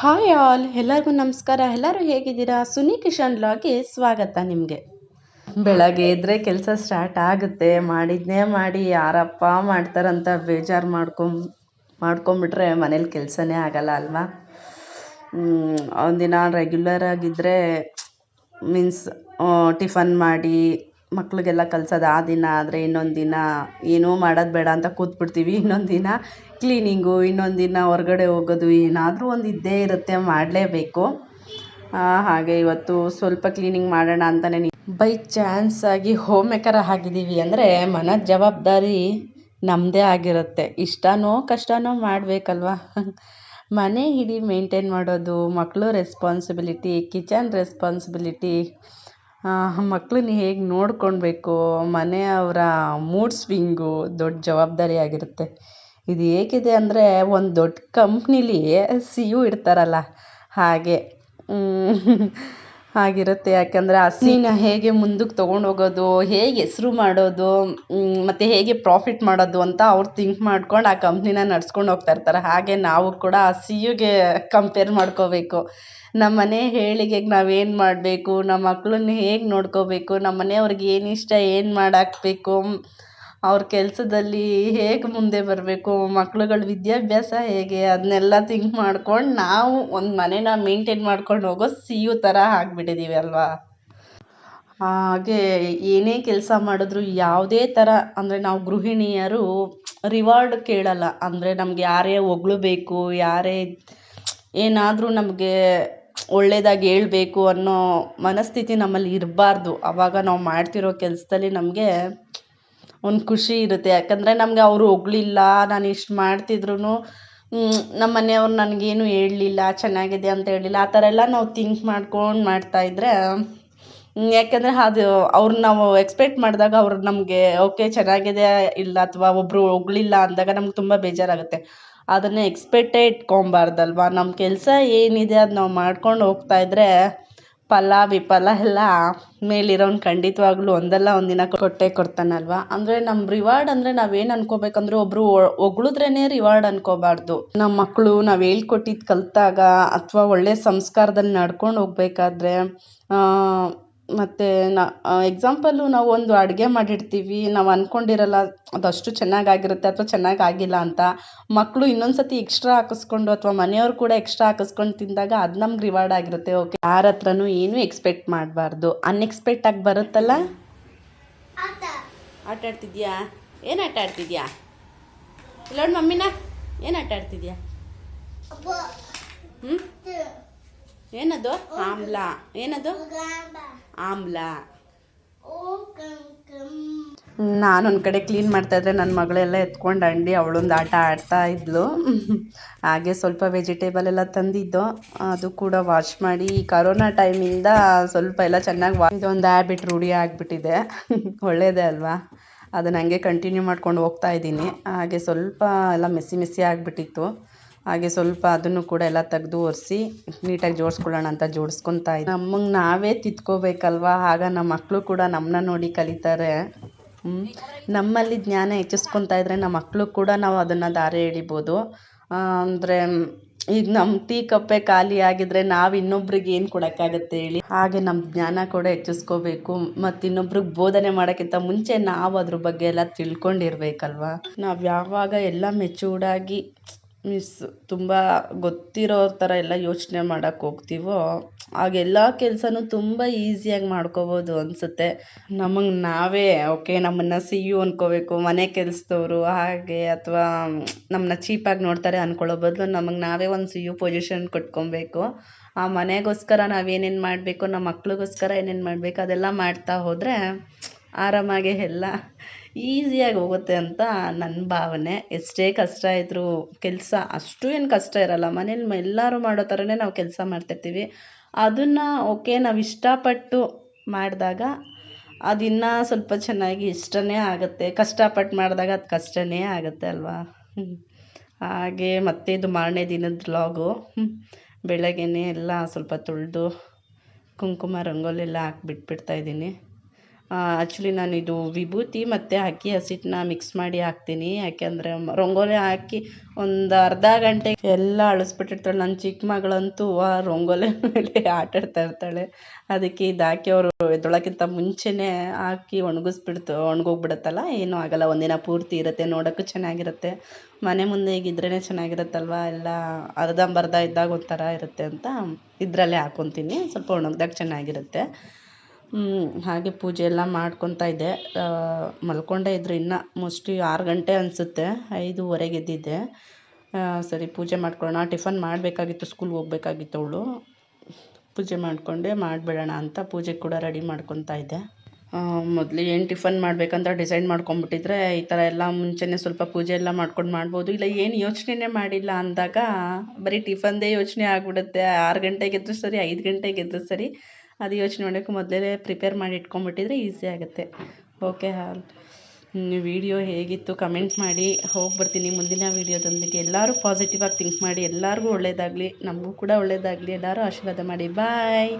Hi all ಎಲ್ಲರಿಗೂ ನಮಸ್ಕಾರ, ಎಲ್ಲರೂ ಹೇಗಿದ್ದೀರಾ? ಸುನಿ ಕಿಶನ್ ಲಾಗಿ ಸ್ವಾಗತ ನಿಮಗೆ. ಬೆಳಗ್ಗೆ ಎದ್ದರೆ ಕೆಲಸ ಸ್ಟಾರ್ಟ್ ಆಗುತ್ತೆ. ಮಾಡಿದ್ನೇ ಮಾಡಿ, ಯಾರಪ್ಪ ಮಾಡ್ತಾರಂತ ಬೇಜಾರು ಮಾಡ್ಕೊಂ, ಮಾಡ್ಕೊಂಬಿಟ್ರೆ ಮನೇಲಿ ಕೆಲಸನೇ ಆಗಲ್ಲ ಅಲ್ವಾ? ಒಂದಿನ ರೆಗ್ಯುಲರ್ ಆಗಿದ್ದರೆ ಮೀನ್ಸ್ ಟಿಫನ್ ಮಾಡಿ ಮಕ್ಳಿಗೆಲ್ಲ ಕಲ್ಸೋದು, ಆ ದಿನ ಆದರೆ ಇನ್ನೊಂದು ದಿನ ಏನೂ ಮಾಡೋದು ಬೇಡ ಅಂತ ಕೂತ್ಬಿಡ್ತೀವಿ. ಇನ್ನೊಂದು ದಿನ ಕ್ಲೀನಿಂಗು ಇನ್ನೊಂದು ದಿನ ಹೊರ್ಗಡೆ ಹೋಗೋದು, ಏನಾದರೂ ಒಂದು ಇದ್ದೇ ಇರುತ್ತೆ, ಮಾಡಲೇಬೇಕು. ಹಾಗೆ ಇವತ್ತು ಸ್ವಲ್ಪ ಕ್ಲೀನಿಂಗ್ ಮಾಡೋಣ ಅಂತಲೇ ಬೈ ಚಾನ್ಸ್ ಆಗಿ ಹೋಮ್ ಮೇಕರ್ ಆಗಿದ್ದೀವಿ ಅಂದರೆ ಮನ ಜವಾಬ್ದಾರಿ ನಮ್ಮದೇ ಆಗಿರುತ್ತೆ. ಇಷ್ಟನೋ ಕಷ್ಟನೋ ಮಾಡಬೇಕಲ್ವಾ? ಮನೆ ಇಡೀ ಮೇಂಟೈನ್ ಮಾಡೋದು ಮಕ್ಕಳು ರೆಸ್ಪಾನ್ಸಿಬಿಲಿಟಿ ಕಿಚನ್ ರೆಸ್ಪಾನ್ಸಿಬಿಲಿಟಿ ಮಕ್ಳನ್ನ ಹೇಗೆ ನೋಡ್ಕೊಳ್ಬೇಕು ಮನೆಯವರ ಮೂಡ್ ಸ್ವಿಂಗು ದೊಡ್ಡ ಜವಾಬ್ದಾರಿ ಆಗಿರುತ್ತೆ. ಇದು ಹೇಗಿದೆ ಅಂದರೆ ಒಂದು ದೊಡ್ಡ ಕಂಪ್ನಿಲಿ ಸಿ ಯು ಇರ್ತಾರಲ್ಲ ಹಾಗೆ. ಹಾಗಿರುತ್ತೆ. ಯಾಕಂದರೆ ಆ ಸೀನ ಹೇಗೆ ಮುಂದಕ್ಕೆ ತೊಗೊಂಡು ಹೋಗೋದು, ಹೇಗೆ ಹೆಸ್ರು ಮಾಡೋದು ಮತ್ತು ಹೇಗೆ ಪ್ರಾಫಿಟ್ ಮಾಡೋದು ಅಂತ ಅವ್ರು ಥಿಂಕ್ ಮಾಡ್ಕೊಂಡು ಆ ಕಂಪ್ನಿನ ನಡ್ಸ್ಕೊಂಡು ಹೋಗ್ತಾ ಇರ್ತಾರೆ. ಹಾಗೆ ನಾವು ಕೂಡ ಆ ಸಿ ಯುಗೆ ಕಂಪೇರ್ ಮಾಡ್ಕೋಬೇಕು. ನಮ್ಮ ಮನೆ ಏಳಿಗೆಗೆ ನಾವೇನು ಮಾಡಬೇಕು, ನಮ್ಮ ಮಕ್ಳನ್ನ ಹೇಗೆ ನೋಡ್ಕೋಬೇಕು, ನಮ್ಮ ಮನೆಯವ್ರಿಗೆ ಏನು ಇಷ್ಟ, ಏನು ಮಾಡಾಕಬೇಕು, ಅವ್ರ ಕೆಲಸದಲ್ಲಿ ಹೇಗೆ ಮುಂದೆ ಬರಬೇಕು, ಮಕ್ಳುಗಳ ವಿದ್ಯಾಭ್ಯಾಸ ಹೇಗೆ ಅದನ್ನೆಲ್ಲ ಥಿಂಕ್ ಮಾಡ್ಕೊಂಡು ನಾವು ಒಂದು ಮನೇನ ಮೇಂಟೈನ್ ಮಾಡ್ಕೊಂಡು ಹೋಗೋ ಸಿ ಯು ಥರ ಆಗಿಬಿಟ್ಟಿದ್ದೀವಿ ಅಲ್ವಾ? ಹಾಗೆ ಏನೇ ಕೆಲಸ ಮಾಡಿದ್ರು ಯಾವುದೇ ಥರ ಅಂದರೆ ನಾವು ಗೃಹಿಣಿಯರು ರಿವಾರ್ಡ್ ಕೇಳಲ್ಲ. ಅಂದರೆ ನಮ್ಗೆ ಯಾರೇ ಹೊಗ್ಳಬೇಕು ಯಾರೇ ಏನಾದರೂ ನಮಗೆ ಒಳ್ಳೆಯದಾಗಿ ಹೇಳ್ಬೇಕು ಅನ್ನೋ ಮನಸ್ಥಿತಿ ನಮ್ಮಲ್ಲಿ ಇರಬಾರ್ದು. ಆವಾಗ ನಾವು ಮಾಡ್ತಿರೋ ಕೆಲಸದಲ್ಲಿ ನಮಗೆ ಒಂದು ಖುಷಿ ಇರುತ್ತೆ. ಯಾಕಂದರೆ ನಮಗೆ ಅವರು ಹೊಗಳಿಲ್ಲ ನಾನು ಇಷ್ಟು ಮಾಡ್ತಿದ್ರು ನಮ್ಮ ಮನೆಯವ್ರು ನನಗೇನು ಹೇಳಲಿಲ್ಲ, ಚೆನ್ನಾಗಿದೆ ಅಂತ ಹೇಳಿಲ್ಲ ಆ ಥರ ಎಲ್ಲ ನಾವು ಥಿಂಕ್ ಮಾಡ್ಕೊಂಡು ಮಾಡ್ತಾಯಿದ್ರೆ ಯಾಕಂದರೆ ಅದು ಅವ್ರನ್ನ ನಾವು ಎಕ್ಸ್ಪೆಕ್ಟ್ ಮಾಡಿದಾಗ ಅವ್ರು ನಮಗೆ, ಓಕೆ, ಚೆನ್ನಾಗಿದೆ, ಇಲ್ಲ, ಅಥವಾ ಒಬ್ಬರು ಹೊಗಳಿಲ್ಲ ಅಂದಾಗ ನಮ್ಗೆ ತುಂಬ ಬೇಜಾರಾಗುತ್ತೆ. ಅದನ್ನೇ ಎಕ್ಸ್ಪೆಕ್ಟೇ ಇಟ್ಕೊಬಾರ್ದಲ್ವ ನಮ್ಮ ಕೆಲಸ ಏನಿದೆ ಅದು ನಾವು ಮಾಡ್ಕೊಂಡು ಹೋಗ್ತಾ ಇದ್ರೆ ಫಲ, ವಿಫಲ ಎಲ್ಲ ಮೇಲಿರೋನ್ ಖಂಡಿತವಾಗ್ಲೂ ಒಂದಲ್ಲ ಒಂದಿನ ಕೊಟ್ಟೇ ಕೊಡ್ತಾನಲ್ವ? ಅಂದರೆ ನಮ್ಮ ರಿವಾರ್ಡ್ ಅಂದರೆ ನಾವೇನು ಅನ್ಕೋಬೇಕಂದ್ರೆ ಒಬ್ಬರು ಹೊಗಳಿದ್ರೇ ರಿವಾರ್ಡ್ ಅನ್ಕೋಬಾರ್ದು. ನಮ್ಮ ಮಕ್ಕಳು ನಾವು ಹೇಳ್ಕೊಟ್ಟಿದ್ದು ಕಲ್ತಾಗ ಅಥವಾ ಒಳ್ಳೆಯ ಸಂಸ್ಕಾರದಲ್ಲಿ ನಡ್ಕೊಂಡು ಹೋಗ್ಬೇಕಾದ್ರೆ ಮತ್ತು ನಾ ಎಕ್ಸಾಂಪಲ್ಲು ನಾವು ಒಂದು ಅಡುಗೆ ಮಾಡಿರ್ತೀವಿ ನಾವು ಅಂದ್ಕೊಂಡಿರಲ್ಲ ಅದು ಅಷ್ಟು ಚೆನ್ನಾಗಾಗಿರುತ್ತೆ ಅಥವಾ ಚೆನ್ನಾಗಿ ಆಗಿಲ್ಲ ಅಂತ. ಮಕ್ಕಳು ಇನ್ನೊಂದು ಸತಿ ಎಕ್ಸ್ಟ್ರಾ ಹಾಕಿಸ್ಕೊಂಡು ಅಥವಾ ಮನೆಯವ್ರು ಕೂಡ ಎಕ್ಸ್ಟ್ರಾ ಹಾಕಿಸ್ಕೊಂಡು ತಿಂದಾಗ ಅದು ನಮ್ಗೆ ರಿವಾರ್ಡ್ ಆಗಿರುತ್ತೆ. ಓಕೆ ಯಾರ ಹತ್ರನೂ ಏನೂ ಎಕ್ಸ್ಪೆಕ್ಟ್ ಮಾಡಬಾರ್ದು. ಅನ್ಎಕ್ಸ್ಪೆಕ್ಟಾಗಿ ಬರುತ್ತಲ್ಲ? ಆಟ. ಆಡ್ತಿದ್ಯಾ? ಏನು ಆಟ ಆಡ್ತಿದ್ಯಾ? ಇಲ್ಲ ಮಮ್ಮಿನ ಏನು ಆಟ ಆಡ್ತಿದ್ಯಾ? ಹ್ಞೂ ಏನದು? ಆಮ್ಲ. ಏನದು? ಆಮ್ಲ. ನಾನೊಂದು ಕಡೆ ಕ್ಲೀನ್ ಮಾಡ್ತಾ ಇದ್ರೆ ನನ್ನ ಮಗಳೆಲ್ಲ ಎತ್ಕೊಂಡು ಅಂಡಿ ಅವಳೊಂದು ಆಟ ಆಡ್ತಾ ಇದ್ಲು. ಹಾಗೆ ಸ್ವಲ್ಪ ವೆಜಿಟೇಬಲ್ ಎಲ್ಲ ತಂದಿದ್ದು. ಅದು ಕೂಡ ವಾಶ್ ಮಾಡಿ ಕರೋನಾ ಟೈಮಿಂದ ಸ್ವಲ್ಪ ಎಲ್ಲ ಚೆನ್ನಾಗಿ ವಾ ಇದೊಂದು ಹ್ಯಾಬಿಟ್ ರೂಢಿ ಆಗಿಬಿಟ್ಟಿದೆ. ಒಳ್ಳೇದೇ ಅಲ್ವಾ? ಅದನ್ನ ಹಂಗೆ ಕಂಟಿನ್ಯೂ ಮಾಡ್ಕೊಂಡು ಹೋಗ್ತಾ ಇದ್ದೀನಿ. ಹಾಗೆ ಸ್ವಲ್ಪ ಎಲ್ಲ ಮೆಸ್ಸಿ ಮೆಸ್ಸಿ ಆಗಿಬಿಟ್ಟಿತ್ತು. ಹಾಗೆ ಸ್ವಲ್ಪ ಅದನ್ನು ಕೂಡ ಎಲ್ಲ ತೆಗೆದು ಒರೆಸಿ ನೀಟಾಗಿ ಜೋಡಿಸ್ಕೊಳ್ಳೋಣ ಅಂತ ಜೋಡಿಸ್ಕೊತಾ ಇದ್ದೆ. ನಮಗೆ ನಾವೇ ತಿದ್ಕೋಬೇಕಲ್ವಾ? ಆಗ ನಮ್ಮ ಮಕ್ಕಳು ಕೂಡ ನಮ್ಮನ್ನ ನೋಡಿ ಕಲಿತಾರೆ. ನಮ್ಮಲ್ಲಿ ಜ್ಞಾನ ಹೆಚ್ಚಿಸ್ಕೊತಾ ಇದ್ದರೆ ನಮ್ಮ ಮಕ್ಕಳು ಕೂಡ ನಾವು ಅದನ್ನು ದಾರಿ ಎಳಿಬೋದು ಅಂದರೆ, ಈಗ ನಮ್ಮ ಟೀ ಕಪ್ಪೆ ಖಾಲಿ ಆಗಿದ್ರೆ ನಾವು ಇನ್ನೊಬ್ರಿಗೆ ಏನು ಕೊಡೋಕ್ಕಾಗತ್ತೆ ಹೇಳಿ? ಹಾಗೆ ನಮ್ಮ ಜ್ಞಾನ ಕೂಡ ಹೆಚ್ಚಿಸ್ಕೋಬೇಕು. ಮತ್ತು ಇನ್ನೊಬ್ರಿಗೆ ಬೋಧನೆ ಮಾಡೋಕ್ಕಿಂತ ಮುಂಚೆ ನಾವು ಅದ್ರ ಬಗ್ಗೆ ಎಲ್ಲ ತಿಳ್ಕೊಂಡಿರ್ಬೇಕಲ್ವ? ನಾವು ಯಾವಾಗ ಎಲ್ಲ ಮೆಚೂರ್ಡಾಗಿ ಮೀನ್ಸ್ ತುಂಬ ಗೊತ್ತಿರೋರ ಥರ ಎಲ್ಲ ಯೋಚನೆ ಮಾಡೋಕ್ಕೆ ಹೋಗ್ತೀವೋ? ಆಗ ಎಲ್ಲ ಕೆಲಸನೂ ತುಂಬ ಈಸಿಯಾಗಿ ಮಾಡ್ಕೋಬೋದು ಅನಿಸುತ್ತೆ. ನಮಗೆ ನಾವೇ ಓಕೆ ನಮ್ಮನ್ನು ಸಿ ಯು ಅಂದ್ಕೋಬೇಕು ಮನೆ ಕೆಲಸದವ್ರು ಹಾಗೆ ಅಥವಾ ನಮ್ಮನ್ನ ಚೀಪಾಗಿ ನೋಡ್ತಾರೆ ಅಂದ್ಕೊಳ್ಳೋ ಬದಲು ನಮಗೆ ನಾವೇ ಒಂದು ಸಿ ಯು ಪೊಸಿಷನ್ ಕೊಟ್ಕೊಬೇಕು. ಆ ಮನೆಗೋಸ್ಕರ ನಾವೇನೇನು ಮಾಡಬೇಕು ನಮ್ಮ ಮಕ್ಳಿಗೋಸ್ಕರ ಏನೇನು ಮಾಡಬೇಕು ಅದೆಲ್ಲ ಮಾಡ್ತಾ ಹೋದರೆ ಆರಾಮಾಗಿ ಎಲ್ಲ ಈಸಿಯಾಗಿ ಹೋಗುತ್ತೆ ಅಂತ ನನ್ನ ಭಾವನೆ. ಎಷ್ಟೇ ಕಷ್ಟ ಇದ್ದರೂ ಕೆಲಸ ಅಷ್ಟು ಏನು ಕಷ್ಟ ಇರಲ್ಲ. ಮನೇಲಿ ಎಲ್ಲರೂ ಮಾಡೋ ಥರನೇ ನಾವು ಕೆಲಸ ಮಾಡ್ತಿರ್ತೀವಿ. ಅದನ್ನು ಓಕೆ ನಾವು ಇಷ್ಟಪಟ್ಟು ಮಾಡಿದಾಗ ಅದು ಸ್ವಲ್ಪ ಚೆನ್ನಾಗಿ ಇಷ್ಟನೇ ಆಗುತ್ತೆ. ಕಷ್ಟಪಟ್ಟು ಮಾಡಿದಾಗ ಅದು ಕಷ್ಟನೇ ಆಗುತ್ತೆ ಅಲ್ವಾ? ಹಾಗೆ ಮತ್ತೆ ಇದು ಮಾರನೇ ದಿನದ ಲಾಗು ಬೆಳಗ್ಗೆನೇ ಎಲ್ಲ ಸ್ವಲ್ಪ ತೊಳೆದು ಕುಂಕುಮ ರಂಗೋಲಿ ಎಲ್ಲ ಹಾಕಿ ಬಿಟ್ಬಿಡ್ತಾಯಿದ್ದೀನಿ ಆ್ಯಕ್ಚುಲಿ ಇದು ವಿಭೂತಿ ಮತ್ತು ಅಕ್ಕಿ ಹಸಿಟ್ಟನ್ನ ಮಿಕ್ಸ್ ಮಾಡಿ ಹಾಕ್ತೀನಿ. ಯಾಕೆಂದರೆ ರಂಗೋಲಿ ಹಾಕಿ ಒಂದು ಅರ್ಧ ಗಂಟೆ ಎಲ್ಲ ಅಳಿಸ್ಬಿಟ್ಟಿರ್ತಾಳೆ. ನನ್ನ ಚಿಕ್ಕ ಮಗಳಂತೂ ಆ ರಂಗೋಲಿ ಮೇಲೆ ಆಟ ಆಡ್ತಾ ಇರ್ತಾಳೆ. ಅದಕ್ಕೆ ಇದು ಹಾಕಿ ಅವರು ಎದ್ದೊಳಕ್ಕಿಂತ ಮುಂಚೆನೇ ಹಾಕಿ ಒಣಗಿಸ್ಬಿಡ್ತು, ಒಣಗೋಗ್ಬಿಡುತ್ತಲ್ಲ? ಏನೂ ಆಗಲ್ಲ. ಒಂದಿನ ಪೂರ್ತಿ ಇರುತ್ತೆ, ನೋಡೋಕ್ಕೂ ಚೆನ್ನಾಗಿರುತ್ತೆ. ಮನೆ ಮುಂದೆ ಹೀಗಿದ್ರೇ ಚೆನ್ನಾಗಿರುತ್ತಲ್ವ? ಎಲ್ಲ ಅರ್ಧಂಬರ್ಧ ಇದ್ದಾಗ ಒಂಥರ ಇರುತ್ತೆ ಅಂತ ಇದರಲ್ಲೇ ಹಾಕ್ಕೊತೀನಿ ಸ್ವಲ್ಪ ಒಣಗ್ದಾಗ ಚೆನ್ನಾಗಿರುತ್ತೆ. ಹಾಗೆ ಪೂಜೆ ಎಲ್ಲ ಮಾಡ್ಕೊತಾ ಇದ್ದೆ. ಮಲ್ಕೊಂಡೇ ಇದ್ದರು ಇನ್ನು. ಮೋಸ್ಟ್ಲಿ ಆರು ಗಂಟೆ ಅನಿಸುತ್ತೆ. ಐದೂವರೆಗೆ ಎದ್ದಿದ್ದೆ ಸರಿ, ಪೂಜೆ ಮಾಡ್ಕೊಳ್ಳೋಣ. ಟಿಫನ್ ಮಾಡಬೇಕಾಗಿತ್ತು ಸ್ಕೂಲ್ಗೆ ಹೋಗ್ಬೇಕಾಗಿತ್ತು ಅವಳು. ಪೂಜೆ ಮಾಡಿಕೊಂಡೆ, ಮಾಡಿಬಿಡೋಣ ಅಂತ ಪೂಜೆ ಕೂಡ ರೆಡಿ ಮಾಡ್ಕೊತಾ ಇದ್ದೆ. ಮೊದಲು ಏನು ಟಿಫನ್ ಮಾಡಬೇಕಂತ ಡಿಸೈಡ್ ಮಾಡ್ಕೊಂಬಿಟ್ಟಿದ್ರೆ ಈ ಥರ ಎಲ್ಲ ಮುಂಚೆನೇ ಸ್ವಲ್ಪ ಪೂಜೆ ಎಲ್ಲ ಮಾಡ್ಕೊಂಡು ಮಾಡ್ಬೋದು. ಇಲ್ಲ, ಏನು ಯೋಚನೆನೇ ಮಾಡಿಲ್ಲ ಅಂದಾಗ ಬರೀ ಟಿಫನ್ದೇ ಯೋಚನೆ ಆಗಿಬಿಡುತ್ತೆ. ಆರು ಗಂಟೆಗೆ ಎದ್ದರೂ ಸರಿ, ಐದು ಗಂಟೆಗೆ ಎದ್ದರೂ ಸರಿ. ಅದು ಯೋಚನೆ ಮಾಡೋಕ್ಕೂ ಮೊದಲೇ ಪ್ರಿಪೇರ್ ಮಾಡಿ ಇಟ್ಕೊಂಡ್ಬಿಟ್ಟಿದ್ರೆ ಈಸಿ ಆಗುತ್ತೆ. ಓಕೆ ವಿಡಿಯೋ ಹೇಗಿತ್ತು ಕಮೆಂಟ್ ಮಾಡಿ. ಹೋಗ್ಬರ್ತೀನಿ ಮುಂದಿನ ವೀಡಿಯೋದೊಂದಿಗೆ ಎಲ್ಲರೂ ಪಾಸಿಟಿವ್ ಆಗಿ ಥಿಂಕ್ ಮಾಡಿ. ಎಲ್ಲರಿಗೂ ಒಳ್ಳೆಯದಾಗಲಿ ನಮಗೂ ಕೂಡ ಒಳ್ಳೆಯದಾಗಲಿ ಎಲ್ಲರೂ ಆಶೀರ್ವಾದ ಮಾಡಿ. ಬಾಯ್